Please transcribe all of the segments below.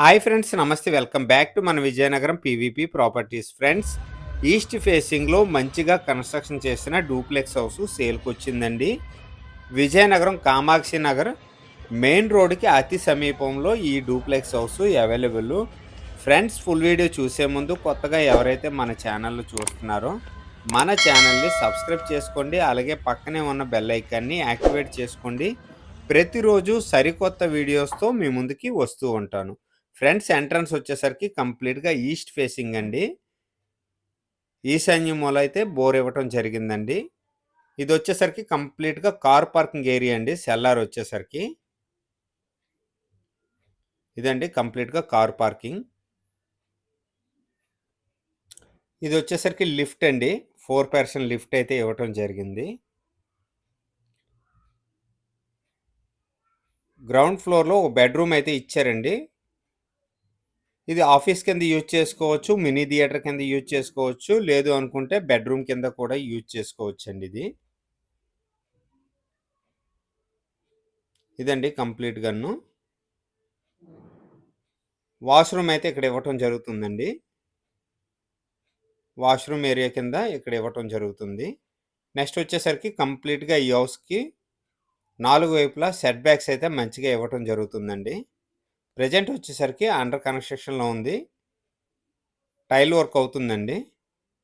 Hi friends నమస్తే welcome back to మన Vizianagaram PVP properties friends east ఫేసింగ్లో మంచిగా కన్స్ట్రక్షన్ చేసిన డూప్లెక్స్ హౌస్ సేల్కి వచ్చిందండి. విజయనగరం కామాక్షి నగర్ మెయిన్ రోడ్కి అతి సమీపంలో ఈ duplex house available friends full video చూసే ముందు కొత్తగా ఎవరైతే మన ఛానల్ చూస్తున్నారో మన ఛానల్ని సబ్స్క్రైబ్ చేసుకోండి. అలాగే పక్కనే ఉన్న బెల్ ఐకాన్ని యాక్టివేట్ చేసుకోండి. ప్రతిరోజు సరికొత్త వీడియోస్తో మీ ముందుకి వస్తూ ఉంటాను. ఫ్రంట్స్ ఎంట్రన్స్ వచ్చేసరికి కంప్లీట్‌గా ఈస్ట్ ఫేసింగ్ అండి. ఈశాన్య మూల అయితే బోర్ ఇవ్వటం జరిగిందండి. ఇదొచ్చేసరికి కంప్లీట్‌గా కార్ పార్కింగ్ ఏరియా అండి సెల్లార్ వచ్చేసరికి. ఇదండి కంప్లీట్‌గా కార్ పార్కింగ్. ఇది వచ్చేసరికి లిఫ్ట్ అండి. ఫోర్ పర్సన్ లిఫ్ట్ అయితే ఇవ్వటం జరిగింది. గ్రౌండ్ ఫ్లోర్‌లో ఒక బెడ్‌రూమ్ అయితే ఇచ్చారండి. ఇది ఆఫీస్ కింద యూజ్ చేసుకోవచ్చు. మినీ థియేటర్ కింద యూజ్ చేసుకోవచ్చు. లేదు అనుకుంటే బెడ్‌రూమ్ కింద కూడా యూజ్ చేసుకోవచ్చు అండి ఇది. ఇదండి కంప్లీట్ గన్ను. వాష్‌రూమ్ అయితే ఇక్కడ ఇవ్వటం జరుగుతుందండి. వాష్‌రూమ్ ఏరియా కింద ఇక్కడ ఇవ్వటం జరుగుతుంది. నెక్స్ట్ వచ్చేసరికి కంప్లీట్‌గా ఈ హౌస్‌కి నాలుగు వైపులా సెట్ బ్యాక్స్ అయితే మంచిగా ఇవ్వటం జరుగుతుందండి. ప్రెజెంట్ వచ్చేసరికి అండర్ కన్స్ట్రక్షన్‌లో ఉంది. టైల్ వర్క్ అవుతుందండి.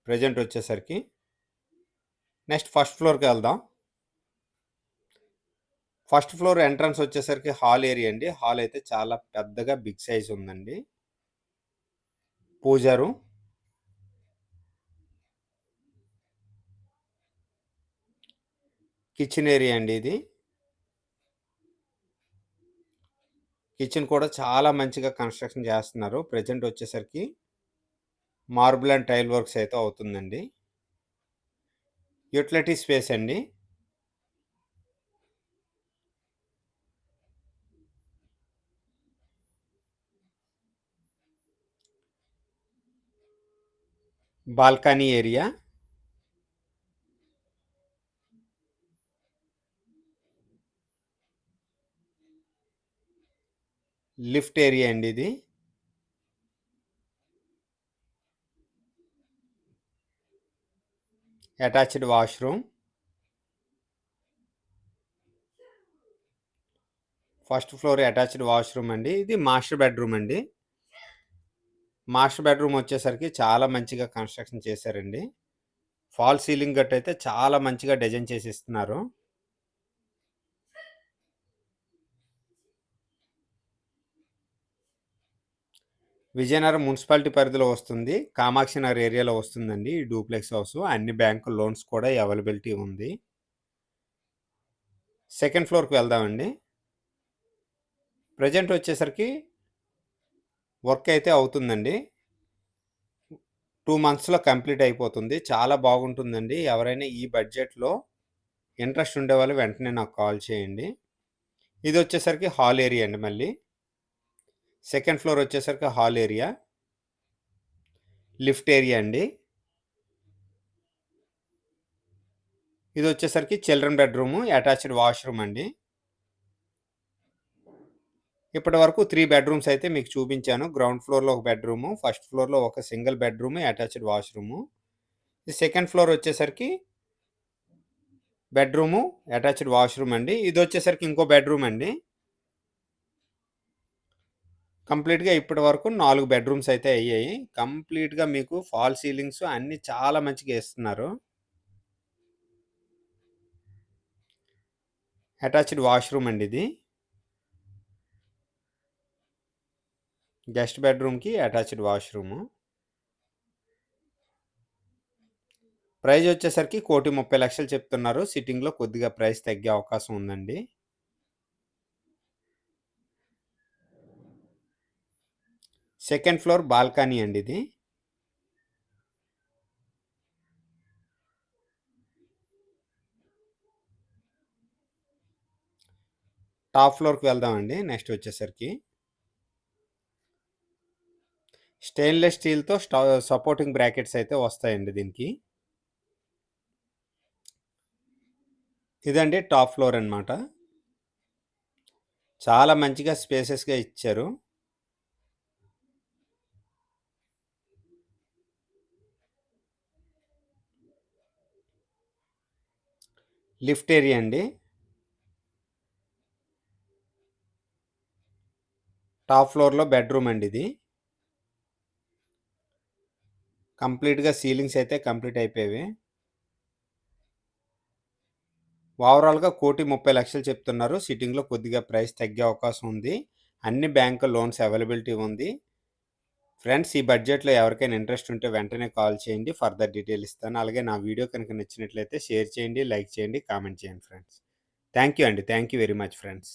ప్రెజెంట్ వచ్చేసరికి. నెక్స్ట్ ఫస్ట్ ఫ్లోర్‌కి వెళ్దాం. ఫస్ట్ ఫ్లోర్ ఎంట్రన్స్ వచ్చేసరికి హాల్ ఏరియా అండి. హాల్ అయితే చాలా పెద్దగా బిగ్ సైజ్ ఉందండి. పూజారు కిచెన్ ఏరియా అండి ఇది. కిచెన్ కూడా చాలా మంచిగా కన్స్ట్రక్షన్ చేస్తున్నారు. ప్రజెంట్ వచ్చేసరికి మార్బుల్ అండ్ టైల్ వర్క్స్ అయితే అవుతుందండి. యూటిలిటీ స్పేస్ అండి. Balcony area. లిఫ్ట్ ఏరియా అండి ఇది. Attached washroom. First floor attached washroom అండి. ఇది మాస్టర్ బెడ్‌రూమ్ అండి. మాస్టర్ బెడ్‌రూమ్ వచ్చేసరికి చాలా మంచిగా కన్స్ట్రక్షన్ చేశారండి. ఫాల్ సీలింగ్ గట్టయితే చాలా మంచిగా డిజైన్ చేసి ఇస్తున్నారు. విజయనగరం మున్సిపాలిటీ పరిధిలో వస్తుంది. కామాక్షి నగర్ ఏరియాలో వస్తుందండి ఈ డూప్లెక్స్ హౌస్. అన్ని బ్యాంకు లోన్స్ కూడా అవైలబిలిటీ ఉంది. సెకండ్ ఫ్లోర్‌కి వెళ్దామండి. ప్రెజెంట్ వచ్చేసరికి వర్క్ అయితే అవుతుందండి. టూ మంత్స్‌లో కంప్లీట్ అయిపోతుంది. చాలా బాగుంటుందండి. ఎవరైనా ఈ బడ్జెట్‌లో ఇంట్రెస్ట్ ఉండేవాళ్ళు వెంటనే నాకు కాల్ చేయండి. ఇది వచ్చేసరికి హాల్ ఏరియా అండి మళ్ళీ. సెకండ్ ఫ్లోర్ వచ్చేసరికి హాల్ ఏరియా. లిఫ్ట్ ఏరియా అండి. ఇది వచ్చేసరికి చిల్డ్రన్ బెడ్‌రూము, అటాచ్డ్ వాష్‌రూమ్ అండి. ఇప్పటి వరకు త్రీ బెడ్‌రూమ్స్ అయితే మీకు చూపించాను. గ్రౌండ్ ఫ్లోర్‌లో ఒక బెడ్‌రూము, ఫస్ట్ ఫ్లోర్‌లో ఒక single bedroom, attached washroom. Second floor వచ్చేసరికి బెడ్‌రూము, అటాచ్డ్ వాష్‌రూమ్ అండి. ఇది వచ్చేసరికి ఇంకో బెడ్‌రూమ్ అండి. కంప్లీట్‌గా ఇప్పటి వరకు 4 బెడ్‌రూమ్స్ అయితే అయ్యాయి. కంప్లీట్‌గా మీకు ఫాల్ సీలింగ్స్ అన్నీ చాలా మంచిగా ఇస్తున్నారు. అటాచ్డ్ వాష్‌రూమ్ అండి ఇది. గెస్ట్ బెడ్‌రూమ్‌కి అటాచ్డ్ వాష్‌రూము. ప్రైజ్ వచ్చేసరికి 1,30,00,000 చెప్తున్నారు. సిట్టింగ్‌లో కొద్దిగా ప్రైస్ తగ్గే అవకాశం ఉందండి. సెకండ్ ఫ్లోర్ బాల్కనీ అండి ఇది. టాప్ ఫ్లోర్‌కి వెళ్దామండి నెక్స్ట్ వచ్చేసరికి. స్టెయిన్‌లెస్ స్టీల్‌తో సపోర్టింగ్ బ్రాకెట్స్ అయితే వస్తాయండి దీనికి. ఇదండి టాప్ ఫ్లోర్ అన్నమాట. చాలా మంచిగా స్పేసెస్‌గా ఇచ్చారు. లిఫ్ట్ ఏరియా అండి. టాప్ ఫ్లోర్లో బెడ్రూమ్ అండి ఇది. కంప్లీట్గా సీలింగ్స్ అయితే కంప్లీట్ అయిపోయేవి. ఓవరాల్గా కోటి ముప్పై లక్షలు చెప్తున్నారు. సిట్టింగ్లో కొద్దిగా ప్రైస్ తగ్గే అవకాశం ఉంది. అన్ని బ్యాంకు లోన్స్ అవైలబిలిటీ ఉంది. ఫ్రెండ్స్ ఈ బడ్జెట్లో ఎవరికైనా ఇంట్రెస్ట్ ఉంటే వెంటనే కాల్ చేయండి ఫర్దర్ డీటెయిల్ ఇస్తాను. అలాగే నా వీడియో కనుక నచ్చినట్లయితే షేర్ చేయండి లైక్ చేయండి కామెంట్ చేయండి ఫ్రెండ్స్. థ్యాంక్ యూ అండి. Thank you very much friends.